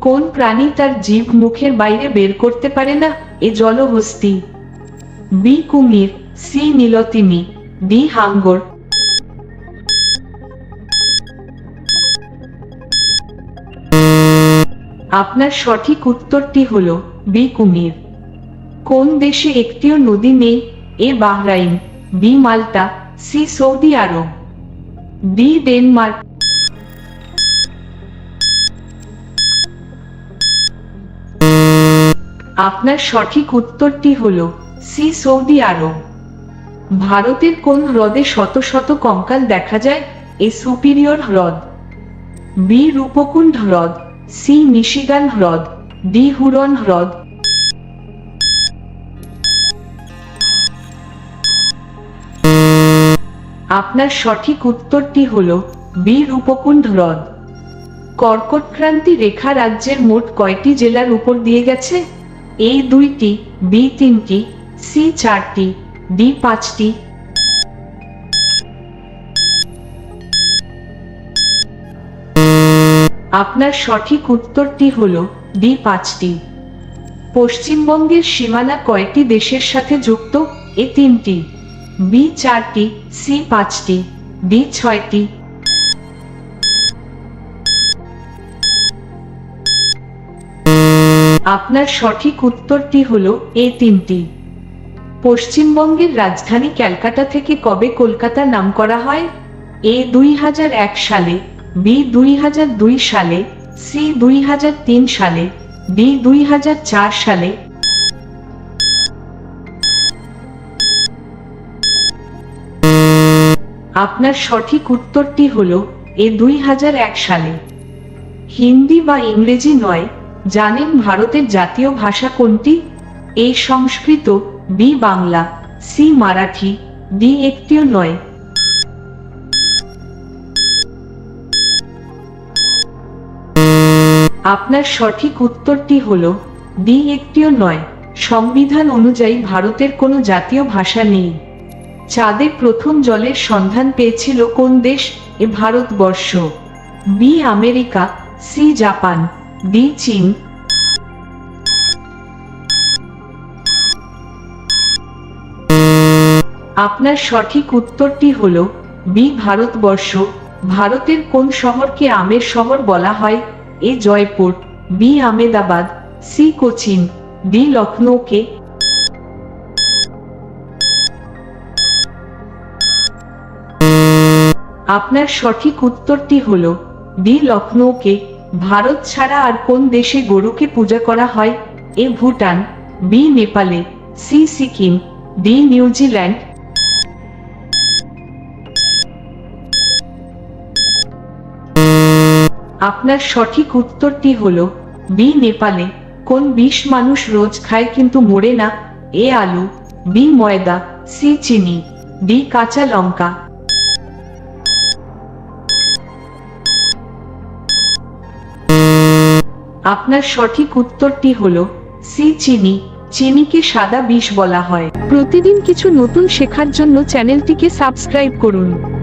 কোন প্রাণী তার জীব মুখের বাইরে বের করতে পারে না? এ জলহস্তি। বি কুমির, সি নীলতিমি, ডি হাঙ্গর। আপনার সঠিক উত্তরটি হল বি কুমির। কোন দেশে একটিও নদী নেই? A Bahrain, B Malta, C Saudi Arab. D Denmark আপনার সঠিক উত্তরটি হল সি সৌদি আরব। ভারতের কোন হ্রদে শত শত কঙ্কাল দেখা যায়? এ সুপিরিয়র হ্রদ। বি রূপকুণ্ড হ্রদ। সি নিশিগান হ্রদ। ডি হুরন হ্রদ। আপনার সঠিক উত্তরটি হল বি রূপকুণ্ড হ্রদ। কর্কটক্রান্তি রেখা রাজ্যের মোট কয়টি জেলার উপর দিয়ে গেছে? এ দুইটি, বি তিনটি, সি চারটি, ডি পাঁচটি। আপনার সঠিক উত্তরটি হল ডি পাঁচটি। পশ্চিমবঙ্গের সীমানা কয়টি দেশের সাথে যুক্ত? এ তিনটি, বি চারটি, সি পাঁচটি, ডি ছয়টি। আপনার সঠিক উত্তরটি হল এ তিনটি। পশ্চিমবঙ্গের রাজধানী ক্যালকাটা থেকে কবে কলকাতা নাম করা হয়? এ দুই হাজার এক সালে, বি দুই হাজার দুই সালে, সি দুই হাজার তিন সালে, ডি দুই সালে। আপনার সঠিক উত্তরটি হল এ দুই হাজার এক সালে। হিন্দি বা ইংরেজি নয় জানেন ভারতের জাতীয় ভাষা কোনটি? A Sanskrit, B Bangla, C Marathi, D একটিও নয়। আপনার সঠিক উত্তরটি হল, ডি একটিও নয়। সংবিধান অনুযায়ী ভারতের কোনো জাতীয় ভাষা নেই। চাঁদে প্রথম জলের সন্ধান পেয়েছিল কোন দেশ? A Bharatvarsha. B America, C Japan. চীন আপনার সঠিক উত্তরটি হল বি, ভারতবর্ষ। ভারতের কোন শহরকে আমের শহর বলা হয়? A, Jaipur, B, Ahmedabad, C, Cochin D লখনৌকে। আপনার সঠিক উত্তরটি হল ডি লখনৌকে। ভারত ছাড়া আর কোন দেশে গরুকে পূজা করা হয়? এ ভুটান, বি নেপালে, C Sikkim, D New Zealand. আপনার সঠিক উত্তরটি হল, বি নেপালে। কোন বিষ মানুষ রোজ খায় কিন্তু মরে না? এ আলু, বি ময়দা, সি চিনি, ডি কাঁচা লঙ্কা। আপনার সঠিক উত্তরটি হল সি চিনি। চিনিকে সাদা বিষ বলা হয়। প্রতিদিন কিছু নতুন শেখার জন্য চ্যানেলটিকে সাবস্ক্রাইব করুন।